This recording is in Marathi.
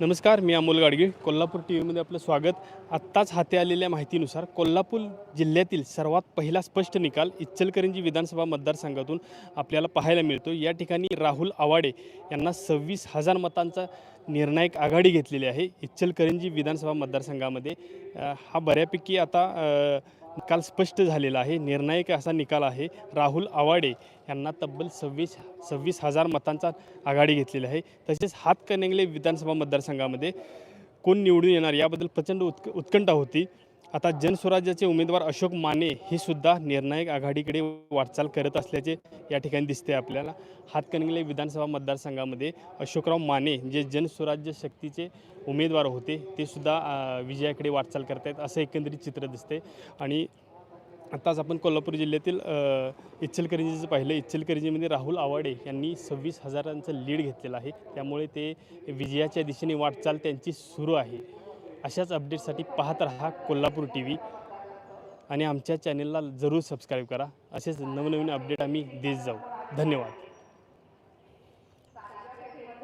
नमस्कार मी अमोल गाडगीळ कोल्हापूर टी व्हीमध्ये आपलं स्वागत. आत्ताच हाती आलेल्या माहितीनुसार कोल्हापूर जिल्ह्यातील सर्वात पहिला स्पष्ट निकाल इच्चलकरंजी विधानसभा मतदारसंघातून आपल्याला पाहायला मिळतो या ठिकाणी राहुल आवाडे यांना सव्वीस हजार मतांचा निर्णायक आघाडी घेतलेली आहे इच्चलकरंजी विधानसभा मतदारसंघामध्ये. हा बऱ्यापैकी आता आ, निकाल स्पष्ट झालेला आहे. निर्णायक असा निकाल आहे. राहुल आवाडे यांना तब्बल सव्वीस सव्वीस हजार मतांचा आघाडी घेतलेली आहे. तसेच हातकणंगले विधानसभा मतदारसंघामध्ये कोण निवडून येणार याबद्दल प्रचंड उत्क उत्कंठा होती. आता जनस्वराज्याचे उमेदवार अशोक माने हे सुद्धा निर्णायक आघाडीकडे वाटचाल करत असल्याचे या ठिकाणी दिसते आपल्याला. हातकणंगले विधानसभा मतदारसंघामध्ये अशोकराव माने जे जनस्वराज्य शक्तीचे उमेदवार होते ते सुद्धा विजयाकडे वाटचाल करत आहेत असं एकंदरीत चित्र दिसते आणि आत्ताच आपण कोल्हापूर जिल्ह्यातील इच्छलकरंजीचं पाहिलं. इच्छलकरंजीमध्ये राहुल आवाडे यांनी सव्वीस हजारांचं लीड घेतलेलं आहे. त्यामुळे ते विजयाच्या दिशेने वाटचाल त्यांची सुरू आहे. अशाच अपडेटसाठी पाहत राहा कोल्हापूर टी व्ही आणि आमच्या चॅनेलला जरूर सबस्क्राईब करा. असेच नवनवीन अपडेट आम्ही देत जाऊ. धन्यवाद.